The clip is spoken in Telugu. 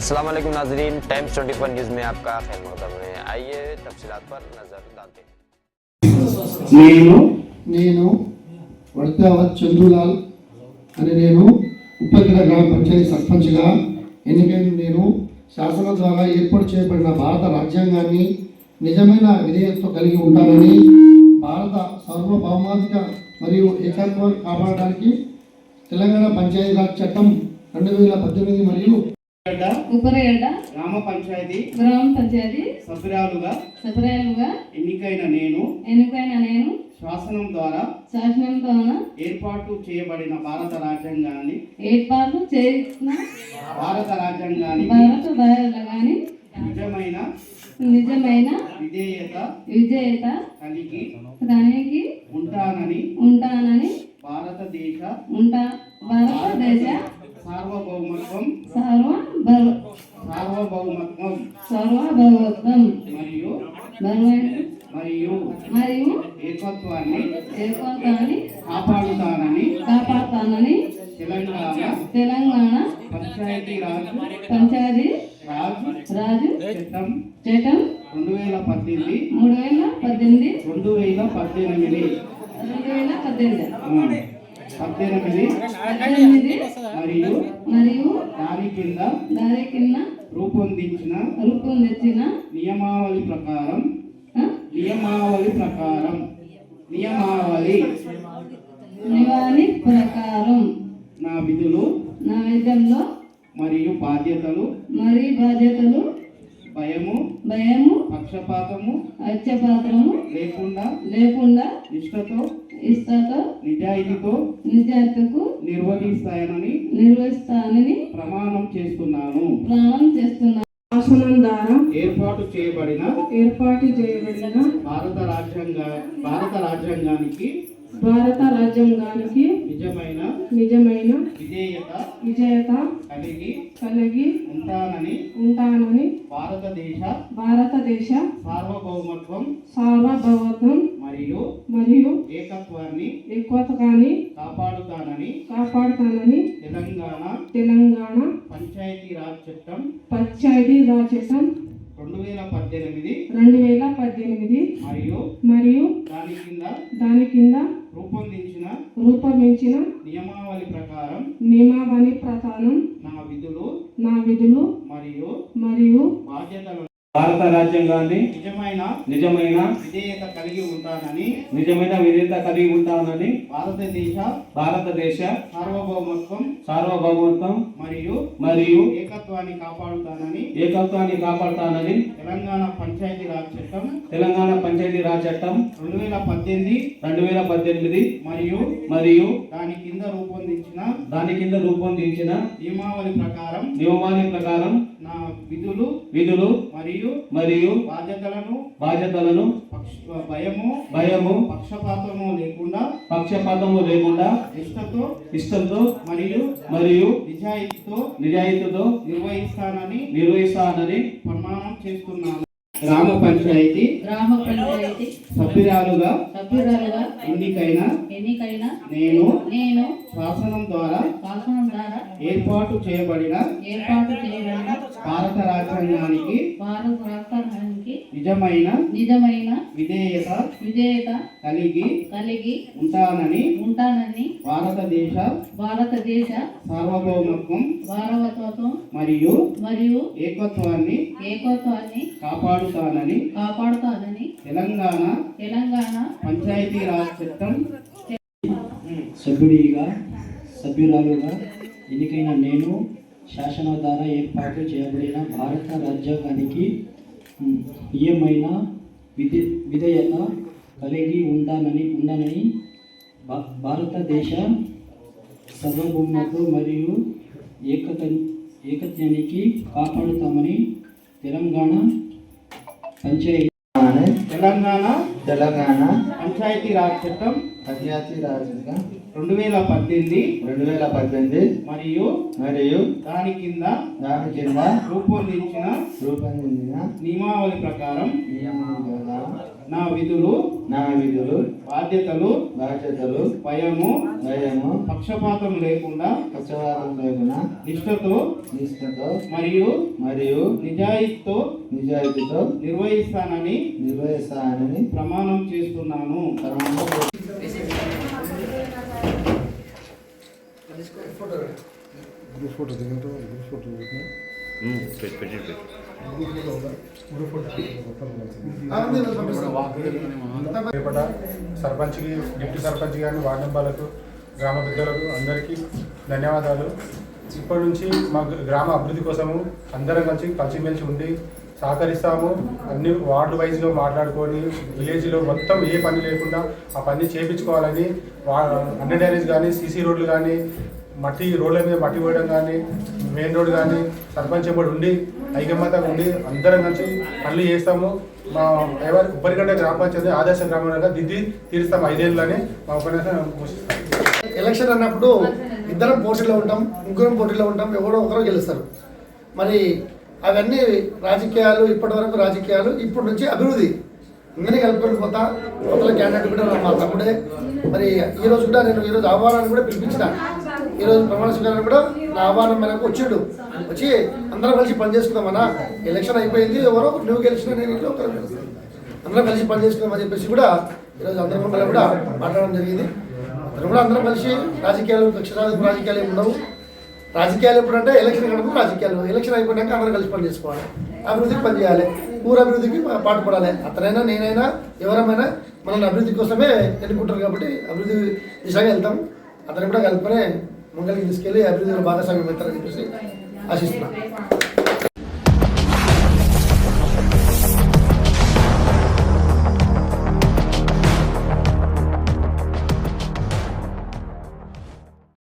अस्सलाम वालेकुम नाजरीन टाइम्स 24 न्यूज़ में आपका खैर मकदम है आइए तफसीलात पर नज़र डालते हैं నేను నేను వడతావత్ చందులాల్ అని నేను ఉప్పగిడ గ్రామ పంచాయతీ సర్పంచ్గా ఎన్నికైన నేను శాసనం ద్వారా ఏర్పాటు చేయబడిన భారత రాజ్యాంగాన్ని నిజమైన విధేయతతో కలిగి ఉంటానని భారత సార్వభౌమాధిక మరియు ఏకత్వాన్ని కాపాడడానికి తెలంగాణ పంచాయతీరాజ్ చట్టం రెండు వేల పద్దెనిమిది మరియు గడ్డ ఉపరగడ్డ గ్రామ పంచాయతీ గ్రామ పంచాయతీ సభ్యురాలుగా సపరాలుగా ఎన్నికైన నేను ఎన్నికైన నేను శాసనం ద్వారా శాసనంతో ఏర్పాటు చేయబడిన భారత రాజ్యాంగాన్ని ఏర్పాట్లు చేసిన భారత రాజ్యాంగానికి భారత రాజ్యాంగాన్ని నిజమైన నిజమైన విధేయత విజేత కలిగి దానికి ఉంటానని ఉంటానని భారతదేశ ఉంటా భారతదేశ సార్వభౌమత్వం సర్వ సార్వభౌమత్వం. సర్వభౌమత్వం. మరియు మరియు మరియు ఏకత్వాన్ని ఏకత్వాన్ని కాపాడుతానని కాపాడుతానని తెలంగాణ తెలంగాణ పంచాయతీ రాజ్ పంచాయతీ రాజ్ రాజు చట్టం చట్టం రెండు వేల పద్దెనిమిది మూడు వేల పద్దెనిమిది రెండు వేల పద్దెనిమిది. రెండు వేల పద్దెనిమిది పద్దెనిమిది పద్దెనిమిది మరియు మరియు దాని కింద దాని కింద రూపొందించిన రూపొందించిన నియమావళి ప్రకారం నియమావళి ప్రకారం నియమావళి నివాని ప్రకారం నా విధులు నా విధంలో మరియు బాధ్యతలు మరి బాధ్యతలు భయము భయము పక్షపాతము అత్యపాత్రము లేకుండా లేకుండా నిష్ఠతో ఇష్టతో నిజాయితీతో నిజాయితీకు నిర్వహిస్తానని నిర్వహిస్తానని ప్రమాణం చేస్తున్నాను. ప్రాణం చేస్తున్నాను. శాసనం ద్వారా ఏర్పాటు చేయబడిన ఏర్పాటు చేయబడిన భారత రాజ్యాంగ భారత రాజ్యాంగానికి భారత రాజ్యాంగానికి నిజమైన నిజమైన విధేయత విజేత కలిగి కలిగి ఉంటానని ఉంటానని భారతదేశ భారతదేశ సార్వభౌమత్వం సార్వభౌమత్వం మరియు మరియు ఏకత్వాన్ని ఏకత్వాన్ని కాపాడుతానని కాపాడుతానని తెలంగాణ తెలంగాణ పంచాయతీ రాజ్ చట్టం పంచాయతీ రాజ్ చట్టం రెండు వేల పద్దెనిమిది రెండు వేల పద్దెనిమిది మరియు మరియు దాని కింద దాని కింద రూపొందించిన రూపొందించిన నియమావళి ప్రకారం నియమావళి ప్రకారం నా విధులు నా విధులు మరియు మరియు బాధ్యతలను భారత రాజ్యాంగాన్ని నిజమైన నిజమైన విధేయత కలిగి ఉంటానని నిజమైన విధేయత కలిగి ఉంటానని భారతదేశ భారతదేశ సార్వభౌమత్వం సార్వభౌమత్వం మరియు మరియు ఏకత్వాన్ని కాపాడుతానని ఏకత్వాన్ని కాపాడుతానని తెలంగాణ పంచాయతీ రాజ్ చట్టం తెలంగాణ పంచాయతీ రాజ్ చట్టం రెండు వేల పద్దెనిమిది రెండు వేల పద్దెనిమిది మరియు మరియు దాని కింద రూపొందించిన దాని కింద రూపొందించిన నియమావళి ప్రకారం నియమావళి ప్రకారం నా విధులు విధులు మరియు మరియు బాధ్యతలను బాధ్యతలను పక్ష భయము భయము పక్షపాతము లేకుండా పక్షపాతము లేకుండా నిష్ఠతో ఇష్టంతో మరియు మరియు నిజాయితీతో నిజాయితీతో నిర్వహిస్తానని నిర్వహిస్తానని ప్రమాణం చేస్తున్నాను. గ్రామ పంచాయతీ గ్రామ పంచాయతీ సభ్యురాలుగా సభ్యురాలుగా ఎన్నికైన ఎన్నికైన నేను నేను శాసనం ద్వారా శాసనం ద్వారా ఏర్పాటు చేయబడిన ఏర్పాటు చేయబడిన భారత రాజ్యాంగానికి భారత రాష్ట్రానికి నిజమైన నిజమైన విధేయత విజేత కలిగి కలిగి ఉంటానని ఉంటానని భారతదేశ భారతదేశ సార్వభౌమత్వం భారవత్వం మరియు మరియు ఏకత్వాన్ని ఏకత్వాన్ని కాపాడుతానని కాపాడుతానని తెలంగాణ తెలంగాణ పంచాయతీ రాజ్ చట్టం సభ్యుడిగా సభ్యురాలుగా ఎన్నికైన నేను శాసనం ద్వారా ఏర్పాటు చేయబడిన భారత రాజ్యాంగానికి నియమైన విధి విధేయత కలిగి ఉండాలని ఉండాలని భా- భారతదేశ సర్వభౌమత్వం మరియు ఏకత ఏకత్వానికి కాపాడుతామని తెలంగాణ తెలంగాణ తెలంగాణ పంచాయతీ రాజ్ చట్టం పంచాయతీ రాజ్గా రెండు వేల పద్దెనిమిది రెండు వేల పద్దెనిమిది మరియు మరియు దాని కింద దాని కింద రూపొందించిన రూపొందించిన నియమావళి ప్రకారం నా విధులు నా విధులు బాధ్యతలు బాధ్యతలు భయము భయము పక్షపాతం లేకుండా పక్షవాదం లేకుండా నిష్ఠతో నిష్ఠతో మరియు మరియు నిజాయితీతో నిజాయితీతో నిర్వహిస్తానని నిర్వహిస్తానని ప్రమాణం చేస్తున్నాను. ప్రమాణం గ్రూప్ ఫోర్ గ్రూప్ ఫోటో రేపట సర్పంచ్కి డిప్యూటీ సర్పంచ్ కానీ వార్డు మెంబర్లకు గ్రామ పెద్దలకు అందరికీ ధన్యవాదాలు ఇప్పటి నుంచి మా గ్రామ అభివృద్ధి కోసము అందరం కలిసి కలిసిమెలిసి ఉండి సహకరిస్తాము. అన్ని వార్డు వైజ్లో మాట్లాడుకొని విలేజ్లో మొత్తం ఏ పని లేకుండా ఆ పని చేయించుకోవాలని వా అండర్ డ్యారేజ్ కానీ సీసీ రోడ్లు కానీ మట్టి రోడ్ల మీద మట్టి పోయడం కానీ మెయిన్ రోడ్ కానీ సర్పంచ్ ఎప్పుడు ఉండి ఐకమత్యంగా ఉండి అందరం కలిసి పనులు చేస్తాము. మా ఎవరి ఉపరికండ గ్రామ పంచాయతీ ఆదర్శ గ్రామంగా దిద్ది తీరుస్తాం ఐదేళ్ళని మా ఉపన్యాసం ఎలక్షన్ అన్నప్పుడు ఇద్దరం పోటీలో ఉంటాం ముగ్గురం పోటీలో ఉంటాం ఎవరో ఒకరు గెలుస్తారు. మరి అవన్నీ రాజకీయాలు ఇప్పటి వరకు రాజకీయాలు ఇప్పటి నుంచి అభివృద్ధి. అందరినీ కలుపుకొని పోతా కొత్త క్యాండిడేట్ కూడా మా తమ్ముడే. మరి ఈ రోజు కూడా నేను ఈరోజు ఆహ్వానాన్ని కూడా పిలిపించిన. ఈరోజు ప్రమాణ స్వీకారాన్ని కూడా నా ఆహ్వానం మేరకు వచ్చిండు. వచ్చి అందరం కలిసి పనిచేసుకుందామన్నా ఎలక్షన్ అయిపోయింది ఎవరో నువ్వు గెలిచిన నేను ఇంట్లో ఒకరు అందరం కలిసి పనిచేసుకుందామని చెప్పేసి కూడా ఈరోజు అందరం కూడా మాట్లాడడం జరిగింది. అందరం కూడా అందరం కలిసి రాజకీయాలు దక్షిణాది రాజకీయాలు ఏమి ఉండవు. రాజకీయాలు ఎప్పుడంటే ఎలక్షన్ కనుక రాజకీయాలు ఎలక్షన్ అయిపోయాక అందరూ కలిసి పని చేసుకోవాలి. అభివృద్ధికి పని చేయాలి. ఊరు అభివృద్ధికి పాటుపడాలి అతనైనా నేనైనా ఎవరమైనా మనల్ని అభివృద్ధి కోసమే ఎన్నుకుంటారు కాబట్టి అభివృద్ధి దిశగా వెళ్తాం. అతను కూడా కలుపుకొని ముంగలికి తీసుకెళ్ళి అభివృద్ధిలో భాగస్వామ్యం అవుతారని చెప్పేసి ఆశిస్తున్నాను